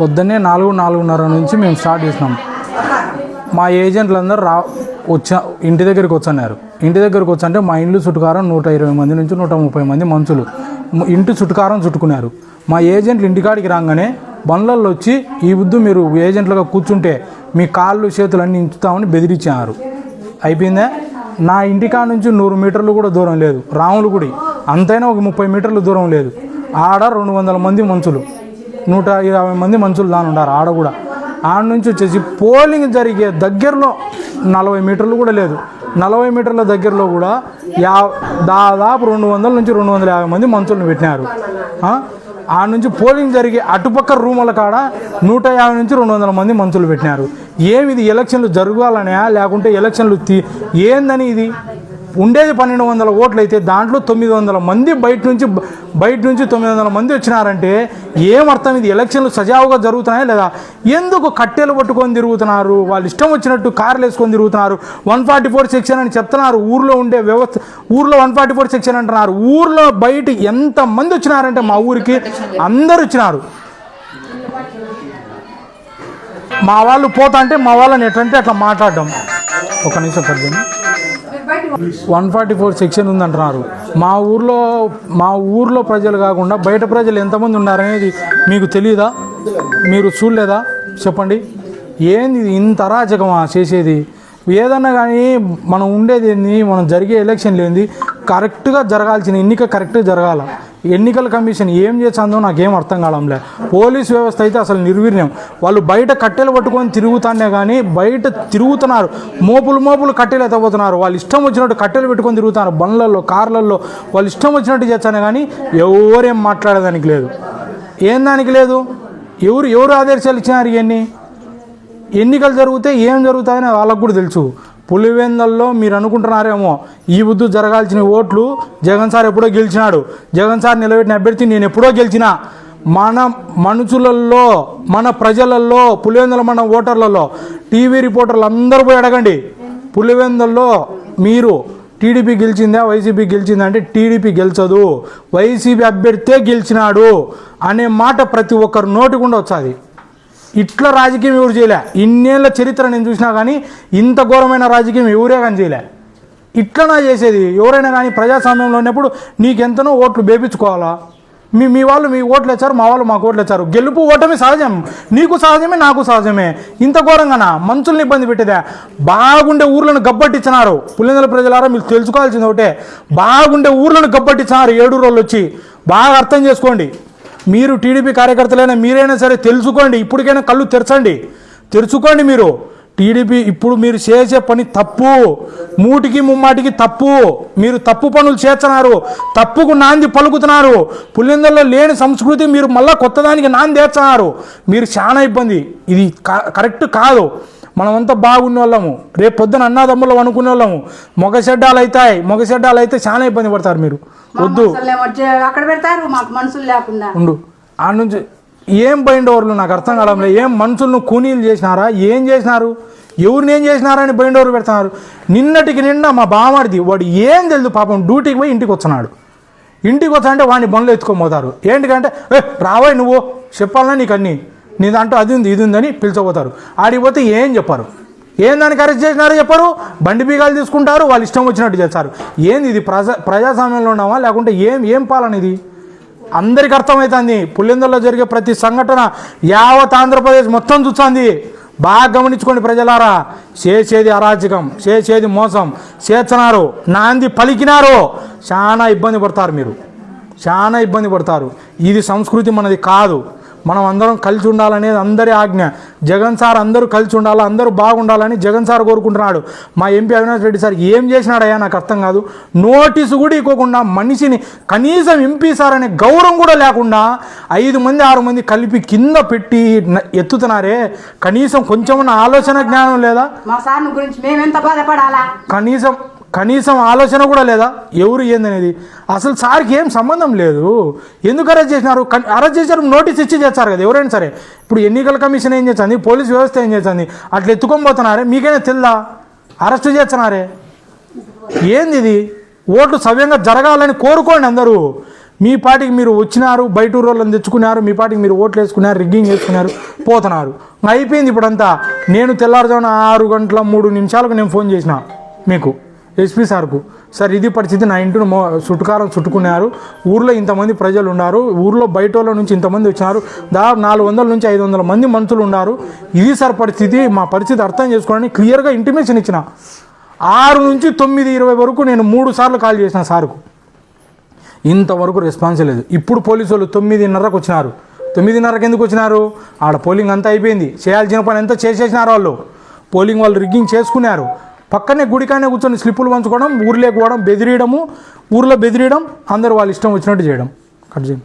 పొద్దున్నే నాలుగు నాలుగున్నర నుంచి మేము స్టార్ట్ చేసినాం. మా ఏజెంట్లందరూ రా వచ్చా ఇంటి దగ్గరికి వచ్చన్నారు. ఇంటి దగ్గరికి వచ్చంటే మా ఇండ్లు చుట్టుకారం నూట ఇరవై మంది నుంచి నూట ముప్పై మంది మనుషులు. ఇంటి చుట్టుకారం చుట్టుకున్నారు. మా ఏజెంట్లు ఇంటికాడికి రాగానే బండ్లల్లో వచ్చి ఈ బుద్ధు మీరు ఏజెంట్లుగా కూర్చుంటే మీ కాళ్ళు చేతులు అన్నీ ఇంచుతామని బెదిరించారు. అయిపోయిందా? నా ఇంటికాడ నుంచి నూరు మీటర్లు కూడా దూరం లేదు. రాములు గుడి అంతైనా ఒక ముప్పై మీటర్లు దూరం లేదు. ఆడ రెండు వందల మంది మనుషులు. నూట ఇరవై మంది మనుషులు దాని ఉన్నారు ఆడ కూడా. ఆడ నుంచి వచ్చేసి పోలింగ్ జరిగే దగ్గరలో నలభై మీటర్లు కూడా లేదు. నలభై మీటర్ల దగ్గరలో కూడా యా దాదాపు రెండు వందల నుంచి రెండు వందల యాభై మంది మనుషులను పెట్టినారు. ఆ? నుంచి పోలింగ్ జరిగే అటుపక్క రూముల కాడ నూట యాభై నుంచి రెండు వందల మంది మనుషులు పెట్టినారు. ఏమి ఇది ఎలక్షన్లు జరగాలనే లేకుంటే ఎలక్షన్లు తీ ఏందని ఇది? ఉండేది పన్నెండు వందల ఓట్లు అయితే దాంట్లో తొమ్మిది వందల మంది బయట నుంచి బయట నుంచి తొమ్మిది వందల మంది వచ్చినారంటే ఏమర్థం ఇది? ఎలక్షన్లు సజావుగా జరుగుతున్నాయా లేదా? ఎందుకు కట్టెలు పట్టుకొని తిరుగుతున్నారు? వాళ్ళు ఇష్టం వచ్చినట్టు కార్లు వేసుకొని తిరుగుతున్నారు. వన్ ఫార్టీ ఫోర్ సెక్షన్ అని చెప్తున్నారు. ఊర్లో ఉండే వ్యవస్థ ఊర్లో వన్ ఫార్టీ ఫోర్ సెక్షన్ అంటున్నారు. ఊర్లో బయట ఎంత మంది వచ్చినారంటే మా ఊరికి అందరు వచ్చినారు. మా వాళ్ళు పోతా అంటే మా వాళ్ళని ఎట్లంటే అట్లా మాట్లాడడం. ఒక నిమిషం పడుతుంది వన్ ఫార్టీ ఫోర్ సెక్షన్ ఉందంటున్నారు. మా ఊర్లో మా ఊర్లో ప్రజలు కాకుండా బయట ప్రజలు ఎంతమంది ఉన్నారనేది మీకు తెలియదా మీరు చూడలేదా? చెప్పండి. ఏంది ఇంత అరాచకమా చేసేది? ఏదన్నా కానీ మనం ఉండేది ఏంది? మనం జరిగే ఎలక్షన్ లేనిది కరెక్ట్గా జరగాల్సిన ఎన్నిక కరెక్ట్గా జరగాల. ఎన్నికల కమిషన్ ఏం చేస్తుందో నాకేం అర్థం కావడంలే. పోలీస్ వ్యవస్థ అయితే అసలు నిర్వీర్యం. వాళ్ళు బయట కట్టెలు పట్టుకొని తిరుగుతానే కానీ బయట తిరుగుతున్నారు. మోపులు మోపులు కట్టెలు ఎత్తపోతున్నారు వాళ్ళు ఇష్టం వచ్చినట్టు కట్టెలు పెట్టుకొని తిరుగుతున్నారు. బండ్లలో కార్లలో వాళ్ళు ఇష్టం వచ్చినట్టు చేస్తానే కానీ ఎవరేం మాట్లాడేదానికి లేదు. ఏం దానికి లేదు? ఎవరు ఎవరు ఆదేశాలు ఇచ్చినారు ఇవన్నీ ఎన్నికలు జరిగితే ఏం జరుగుతాయని వాళ్ళకు కూడా తెలుసు. పులివెందల్లో మీరు అనుకుంటున్నారేమో ఈ వద్దు జరగాల్సిన ఓట్లు జగన్ సార్ ఎప్పుడో గెలిచినాడు. జగన్ సార్ నిలబెట్టిన అభ్యర్థి నేను ఎప్పుడో గెలిచిన మన మనుషులల్లో మన ప్రజలలో పులివెందుల మన ఓటర్లలో టీవీ రిపోర్టర్లు అందరూ పోయి అడగండి. పులివెందుల్లో మీరు టీడీపీ గెలిచిందా వైసీపీ గెలిచిందా అంటే టీడీపీ గెలిచదు వైసీపీ అభ్యర్థే గెలిచినాడు అనే మాట ప్రతి ఒక్కరు నోటికుండా వచ్చాది ఇట్లా రాజకీయం ఎవరు చేయలే? ఇన్నేళ్ళ చరిత్ర నేను చూసినా కానీ ఇంత ఘోరమైన రాజకీయం ఎవరే కానీ చేయలే. ఇట్లనా చేసేది? ఎవరైనా కానీ ప్రజాస్వామ్యంలో ఉన్నప్పుడు నీకెంతనో ఓట్లు వేపించుకోవాలా మీ మీ వాళ్ళు మీ ఓట్లు ఇచ్చారు మా వాళ్ళు మాకు ఓట్లు ఇచ్చారు గెలుపు ఓటమి సహజం. నీకు సహజమే నాకు సహజమే. ఇంత ఘోరంగానా? మనుషుల్ని ఇబ్బంది పెట్టేదే? బాగుండే ఊర్లను గబ్బట్టించినారు. పులిందల ప్రజలారా మీరు తెలుసుకోవాల్సింది ఒకటే. బాగుండే ఊర్లను గబ్బట్టించినారు ఏడు రోజులు వచ్చి. బాగా అర్థం చేసుకోండి. మీరు టీడీపీ కార్యకర్తలైనా మీరైనా సరే తెలుసుకోండి. ఇప్పటికైనా కళ్ళు తెరచండి. తెరుచుకోండి మీరు. టీడీపీ ఇప్పుడు మీరు చేసే పని తప్పు. మూటికి ముమ్మాటికి తప్పు. మీరు తప్పు పనులు చేస్తున్నారు. తప్పుకు నాంది పలుకుతున్నారు. పులిందల్లో లేని సంస్కృతి మీరు మళ్ళీ కొత్తదానికి నాంది ఏర్చున్నారు మీరు చాలా ఇబ్బంది. ఇది క- కరెక్ట్ కాదు. మనమంతా బాగున్న వాళ్ళము రేపు పొద్దున అన్నాదమ్ములం అనుకునే వాళ్ళము మొగ చెడ్డాలు అవుతాయి మొగ చెడ్డాలు అయితే చాలా ఇబ్బంది పడతారు మీరు. వద్దు. మనుషులు వచ్చి అక్కడ పెడతారు? మాకు మనుషులు లేకుండా. ఉండు. ఆ నుంచి ఏం బైండ్ ఓవర్లు నాకు అర్థం కావడం లేదు. ఏం మనుషులను కూనీలు చేసినారా? ఏం చేసినారు? ఎవరిని ఏం చేసినారని బైండ్ ఓవర్ పెడుతున్నారు? నిన్నటికి నిన్న మా బామాడిది వాడు ఏం తెలియదు పాపం డ్యూటీకి పోయి ఇంటికి వచ్చాడు ఇంటికి వచ్చా అంటే వాడిని బండ్లు ఎత్తుకొని పోతారు. ఏంటికంటే రావాయి నువ్వు. చెప్పాలన్నా నీకు అన్ని? నీ దాంట్లో అది ఉంది ఇది ఉందని పిలిచబోతారు. ఆడికి పోతే ఏం చెప్పారు? ఏం దానికి అరెస్ట్ చేసినారో చెప్పారు? బండి బీగాలు తీసుకుంటారు వాళ్ళు ఇష్టం వచ్చినట్టు చేస్తారు. ఏంది ఇది? ప్రజా ప్రజాస్వామ్యంలో ఉన్నావా? లేకుంటే ఏం ఏం పాలన ఇది? అందరికి అర్థమవుతుంది. పులిందల్లో జరిగే ప్రతి సంఘటన యావత్ ఆంధ్రప్రదేశ్ మొత్తం చూస్తుంది. బాగా గమనించుకోండి ప్రజలారా. చేసేది అరాచకం చేసేది మోసం. చేస్తున్నారు నాంది పలికినారు. చాలా ఇబ్బంది పడతారు మీరు. చాలా ఇబ్బంది పడతారు. ఇది సంస్కృతి మనది కాదు. మనం అందరం కలిసి ఉండాలనేది అందరి ఆజ్ఞ. జగన్ సార్ అందరూ కలిసి ఉండాలి? అందరూ బాగుండాలని జగన్ సార్ కోరుకుంటున్నాడు. మా ఎంపీ అవినాష్ రెడ్డి సార్ ఏం చేసినాడయ్యా? నాకు అర్థం కాదు. నోటీసు కూడా ఇవ్వకుండా మనిషిని కనీసం ఎంపీ సార్ అనే గౌరవం కూడా లేకుండా ఐదు మంది ఆరు మంది కలిపి కింద పెట్టి ఎత్తుతున్నారే? కనీసం కొంచెం ఆలోచన జ్ఞానం లేదా? మా సార్ గురించి మేమెంత బాధపడాలా? కనీసం కనీసం ఆలోచన కూడా లేదా? ఎవరు ఏందనేది అసలు సార్కి ఏం సంబంధం లేదు. ఎందుకు అరెస్ట్ చేసినారు? అరెస్ట్ చేశారు నోటీస్ ఇచ్చి చేస్తారు కదా ఎవరైనా సరే. ఇప్పుడు ఎన్నికల కమిషన్ ఏం చేస్తుంది? పోలీస్ వ్యవస్థ ఏం చేస్తుంది? అట్లా ఎత్తుకొని పోతున్నారే? మీకైనా తెల్దా? అరెస్ట్ చేస్తున్నారే? ఏంది ఇది? ఓట్లు సవ్యంగా జరగాలని కోరుకోండి అందరూ. మీ పాటికి మీరు వచ్చినారు బయట ఊరోళ్ళని తెచ్చుకున్నారు మీ పాటికి మీరు ఓట్లు వేసుకున్నారు రిగ్గింగ్ వేసుకున్నారు పోతున్నారు. అయిపోయింది ఇప్పుడంతా. నేను తెల్లారుజామున ఆరు గంటల మూడు నిమిషాలకు నేను ఫోన్ చేసిన మీకు. ఎస్పీ సార్కు. సార్ ఇది పరిస్థితి నా ఇంటిని మో చుట్టుకారం చుట్టుకున్నారు. ఊర్లో ఇంతమంది ప్రజలు ఉన్నారు. ఊర్లో బయట వాళ్ళ నుంచి ఇంతమంది వచ్చినారు. దాదాపు నాలుగు వందల నుంచి ఐదు వందల మంది మనుషులు ఉన్నారు. ఇది సార్ పరిస్థితి. మా పరిస్థితి అర్థం చేసుకోవడానికి క్లియర్గా ఇంటిమేషన్ ఇచ్చిన. ఆరు నుంచి తొమ్మిది ఇరవై వరకు నేను మూడు సార్లు కాల్ చేసిన సార్కు. ఇంతవరకు రెస్పాన్స్ లేదు. ఇప్పుడు పోలీసు వాళ్ళు తొమ్మిదిన్నరకు వచ్చినారు. తొమ్మిదిన్నరకు ఎందుకు వచ్చినారు? ఆడ పోలింగ్ అంతా అయిపోయింది. చేయాల్సిన పని అంతా చేసేసినారు వాళ్ళు. పోలింగ్ వాళ్ళు రిగ్గింగ్ చేసుకున్నారు. పక్కనే గుడికానే కూర్చొని స్లిప్పులు పంచుకోవడం ఊర్లోకి పోవడం బెదిరియడము ఊర్లో బెదిరియడం అందరూ వాళ్ళ ఇష్టం వచ్చినట్టు చేయడం. కట్ చేయండి